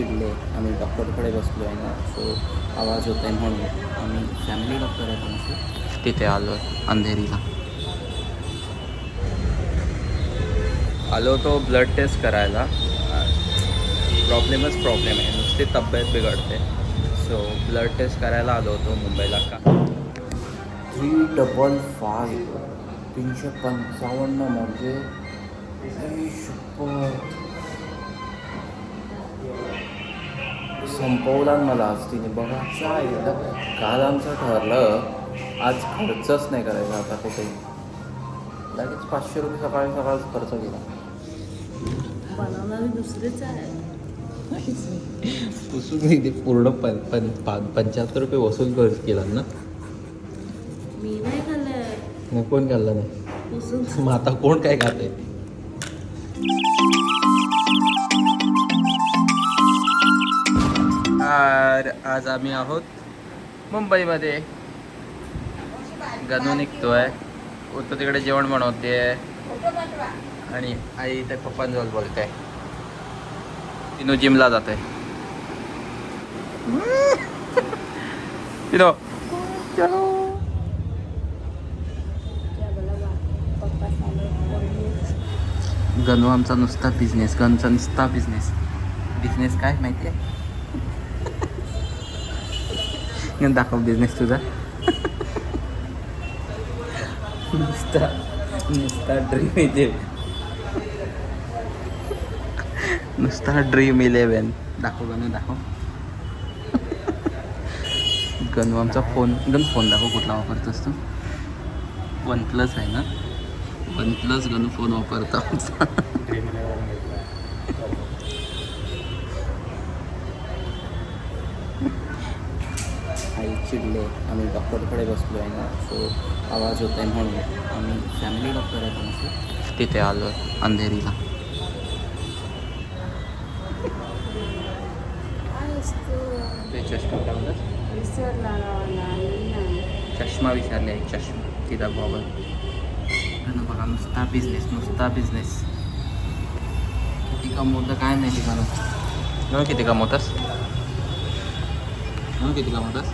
चिडले आम्ही डॉक्टरकडे बसलो आहे ना सो आवाज होत आहे म्हणून आम्ही फॅमिली डॉक्टर आहेत आमचे तिथे आलो आहे अंधेरीला. आलो तो ब्लड टेस्ट करायला. प्रॉब्लेमच प्रॉब्लेम आहे नुसती तब्येत बिघडते. सो ब्लड टेस्ट करायला आलो होतो मुंबईला. का थ्री डबल फाय तीनशे पंचावन्न म्हणजे संपवला मला आज तिने. बघा काय काल आमचं ठरलं. आज खर्चच नाही करायचा आता कुठे लगेच पाचशे रुपये सकाळी सकाळच खर्च केला. बनवणारे दुसरेच आहे. पुसून ते पूर्ण पं पं पंच्याहत्तर रुपये वसूल कर केला ना? मी नाही खाल्लंय मग कोण खाल्लं नाही? पुसून. मग आता कोण काय खाते आर आज आम्ही आहोत मुंबईमध्ये. गणू निघतोय. तो तिकडे जेवण बनवते. आणि आई त्या पप्पांजवळ बोलते. तिनो जिमला जाते तिनो. गणू आमचा नुसता बिझनेस गणचा नुसता बिझनेस बिझनेस काय माहिती आहे दाखव बिझनेस तुझा नुसता नुसता ड्रीम इलेवन नुसता ड्रीम इलेवन दाखव गणू दाखव गणू आमचा फोन गण फोन दाखव कुठला वापरतोस तू वन प्लस आहे ना वन प्लस गणू फोन वापरतो आमचा आई चिडले. आम्ही डॉक्टरकडे बसलो आहे ना सो आवाज होत आहे म्हणून आम्ही फॅमिली डॉक्टर आहेत आमचे तिथे आलो आहे अंधेरीला ते चष्मा ना. चष्मा विचारले आहे चष्मा. तिला बॉबल आणि बघा नुसता बिझनेस नुसता बिझनेस किती कमवतं काय नाही ठिकाणं न किती कमवतास? न किती कमवतास?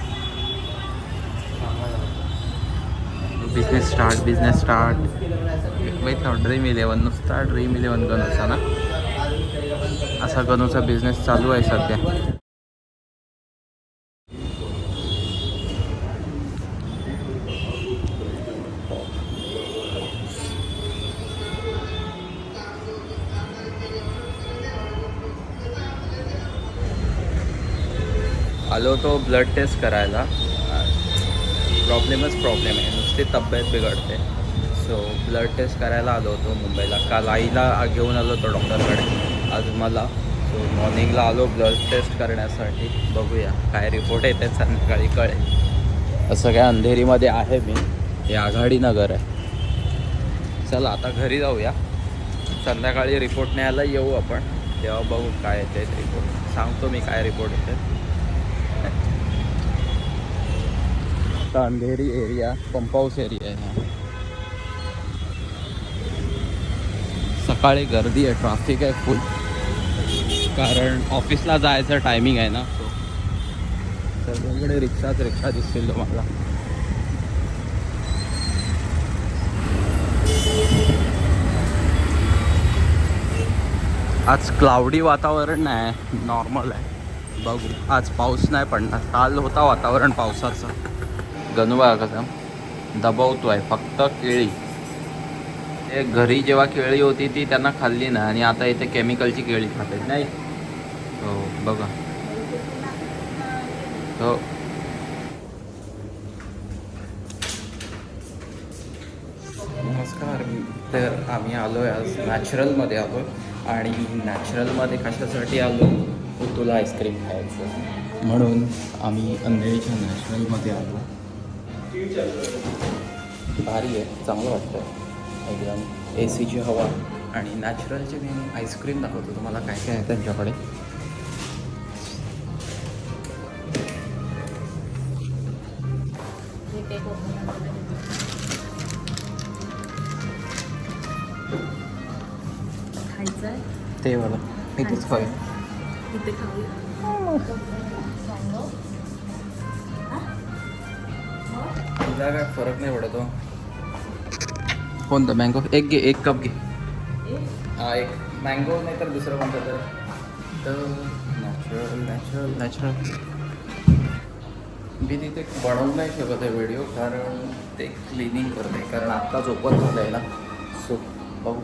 बिझनेस स्टार्ट बिझनेस स्टार्ट माहीत ना ड्रीम इलेवन नुसता ड्रीम इलेवन गणूचा ना? असा गणूचा बिझनेस चालू आहे सध्या. आलो तो ब्लड टेस्ट करायला. प्रॉब्लेमच प्रॉब्लेम आहे. नुसती तब्येत बिघडते. सो ब्लड टेस्ट करायला आलो होतो मुंबईला. काल आईला घेऊन आलो होतो डॉक्टरकडे. आज मला. सो मॉर्निंगला आलो ब्लड टेस्ट करण्यासाठी. बघूया. काय रिपोर्ट येते संध्याकाळी कळेल. असं काय अंधेरीमध्ये आहे मी. हे आघाडी नगर आहे. चला आता घरी जाऊया. संध्याकाळी रिपोर्ट न्यायला येऊ आपण. तेव्हा बघू काय येते रिपोर्ट सांगतो मी काय रिपोर्ट येते. आता Andheri area pump house area आहे सकाळी गर्दी आहे ट्रॅफिक आहे फुल कारण ऑफिसला जायचं टायमिंग आहे ना. सगळीकडे रिक्षाच रिक्षा दिसतील तुम्हाला. आज क्लाउडी वातावरण नाही नॉर्मल आहे. बघू. आज पाऊस नाही पडणार. काल होता वातावरण पावसाचं. गणुबा कसं? दबावतो आहे फक्त केळी. ते घरी जेव्हा केळी होती ती त्यांना खाल्ली ना आणि आता इथे केमिकलची केळी खातात नाही. हो बघा. हो. नमस्कार तर आम्ही आलो आहे आज नॅचरलमध्ये आलो आणि नॅचरलमध्ये कशासाठी आलो? तुला आईस्क्रीम खायचं. म्हणून आम्ही अंधेरीच्या नॅचरलमध्ये आलो. भारी आहे चांगलं वाटतं एकदम ए सीची हवा आणि नॅचरलचे मी आईस्क्रीम दाखवतो. तुम्हाला काय काय आहे त्यांच्याकडे? ते वाला. इथेच हवे इथे खाऊया. तुला काय फरक नाही पडत हो. कोणतं? मँगो एक घे एक कप घे. हा एक. मँगो नाही तर दुसरं कोणतं तर? नॅचरल नॅचरल नॅचरल मी तिथे बनवू नाही शकत आहे व्हिडिओ कारण ते क्लिनिंग करते कारण आत्ताच ओपन झालं आहे ना सो बघू.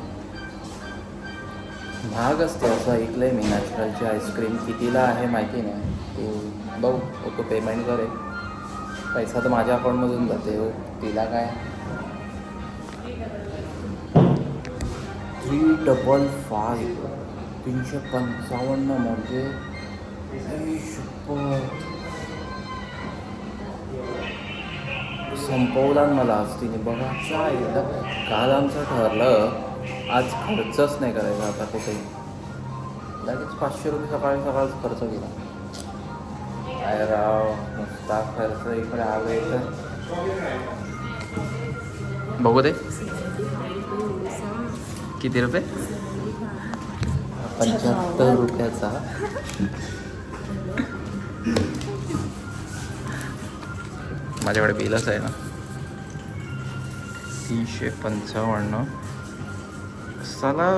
महाग असते असं ऐकलं आहे मी नॅचरलची आईस्क्रीम कितीला आहे माहिती नाही. तो बघू. तो पेमेंट करेल पैसा तर माझ्या अकाउंटमधून जाते हो. तिला काय? Three double five. तीनशे पंचावन्न म्हणजे संपवला मला आज तिने. बघा काय एकदा काल आमचं ठरलं. आज खर्चच नाही करायचा आता कुठे लगेच पाचशे रुपये सकाळी सकाळच खर्च केला. काय राव नुसता खर्च इकडे आले तर बघू दे. किती रुपये? पंच्याहत्तर रुपयाचा. माझ्याकडे बिलच आहे ना. तीनशे पंचावन्न. साला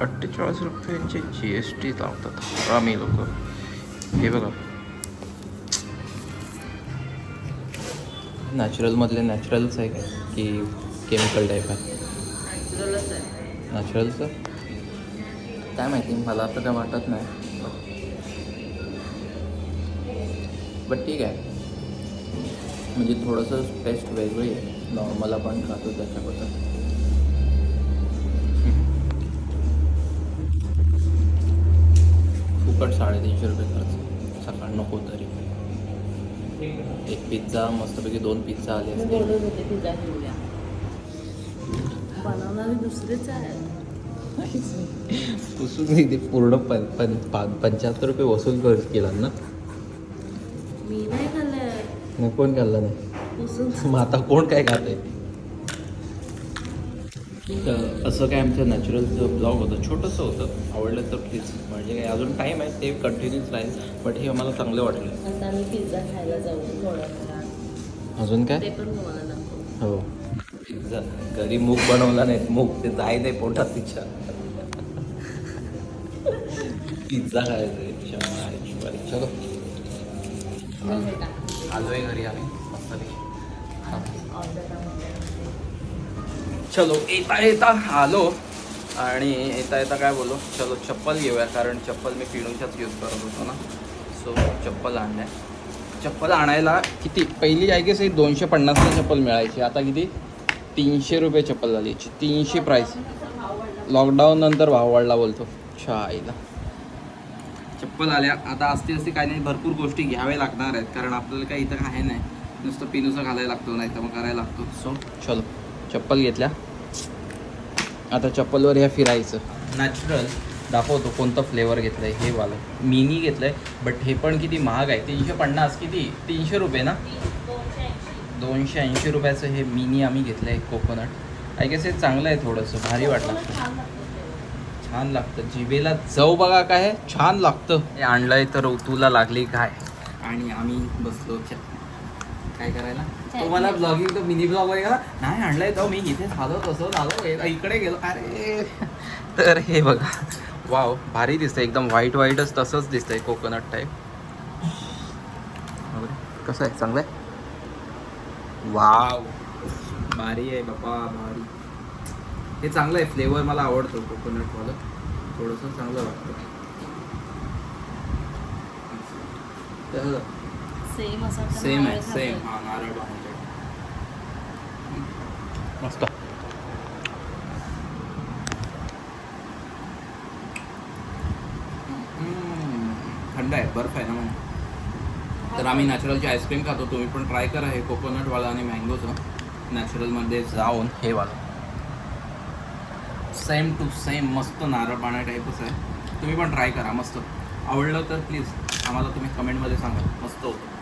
अठ्ठेचाळीस रुपयांची जी एस टी लावतात. आम्ही लोक. हे बघा. नॅचरलमधले नॅचरलच आहे काय की केमिकल टाईप आहे? नॅचरलचं काय माहिती मला आता काय वाटत नाही. बट ठीक आहे. म्हणजे थोडंसं टेस्ट वेगळी आहे. नॉर्मल आपण खातो त्याच्याबद्दल. फुकट साडेतीनशे रुपये खर्च. सकाळ नको तरी. एक पिझ्झा मस्तपैकी दोन पिझ्झा आले असते बोलत होते पिझ्झा घेऊया. बनवणारे दुसरेच आहे. पुसून ते पूर्ण पं पं पंच्याहत्तर रुपये वसूल कर केला ना? मी नाही खाल्लंय मग कोण खाल्लं नाही? मग आता कोण काय खात आहे तर असं काय आमचं नॅचरलचं ब्लॉग होतं छोटंसं होतं. आवडलं तर प्लीज म्हणजे काय अजून टाईम आहे ते कंटिन्यूच राहील. बट हे आम्हाला चांगलं वाटलं. आता आम्ही पिझ्झा खायला जाऊ अजून काय? ते पण तुम्हाला दाखवू. हो. पिझ्झा घरी मूग बनवला नाही मूग ते जाय नाही पोटात तिच्या. पिझ्झा खायचा आहे चलो. आलोय घरी आम्ही मस्तपैकी हां चलो येता येता आलो. आणि येता येता काय बोलो चलो चप्पल घेऊया कारण चप्पल मी पिणूच्याच यूज करत होतो ना. सो चप्पल आणल्या. चप्पल आणायला किती? पहिली आय गेस एक दोनशे पन्नासला चप्पल मिळायची. आता किती? तीनशे रुपये चप्पल झाली. याची तीनशे प्राईस लॉकडाऊन नंतर भाव वाढला बोलतो. आईला चप्पल आल्या. आता असते असते काही नाही भरपूर गोष्टी घ्याव्या लागणार आहेत. कारण आपल्याला काही इथं आहे नाही. नुसतं पिनूचं घालायला लागतो नाही तर मग करायला लागतो. सो चलो. चप्पल घेतल्या. आता चप्पलवर ह्या फिरायचं. नॅचरल दाखवतो कोणतं फ्लेवर घेतलं आहे हे वालं. मिनी घेतलं आहे बट हे पण किती महाग आहे. तीनशे पन्नास किती? तीनशे रुपये ना? दोनशे ऐंशी रुपयाचं हे मिनी आम्ही घेतलं आहे कोकोनट आय गेस हे चांगलं आहे थोडंसं भारी वाटलं. छान लागतं. जिभेला चव बघा काय आहे, छान लागतं. हे आणलंय तर तुला लागली काय? आणि आम्ही बसलो काय करायला? तो मला ब्लॉगिंग तो मिनी ब्लॉग आहे का नाही आणलंय तो मी. इथे झालो तसं झालो. हे- इकडे गेलो. अरे. तर हे बघा. वाव भारी दिसतंय. एकदम व्हाईट व्हाईटच तसंच दिसतंय कोकोनट टाईप कसं आहे? चांगलं आहे? वाव भारी आहे बाबा भारी. हे चांगलं आहे. फ्लेवर मला आवडतो कोकोनटवालं थोडंसं चांगलं वाटतं. तर सेम असं सेम आहे नारळ सेम. हा नारळ मस्त. हम्म, थंड आहे बर्फ आहे ना मग. तर आम्ही नॅचरलची आईस्क्रीम खातो तुम्ही पण ट्राय करा हे कोकोनटवाला आणि मँगोचं नॅचरलमध्ये जाऊन हे वाला. सेम टू सेम मस्त नारळ पाण्या टाईपच आहे. तुम्ही पण ट्राय करा मस्त. आवडलं तर प्लीज आम्हाला तुम्ही कमेंटमध्ये सांगा. मस्त होतं.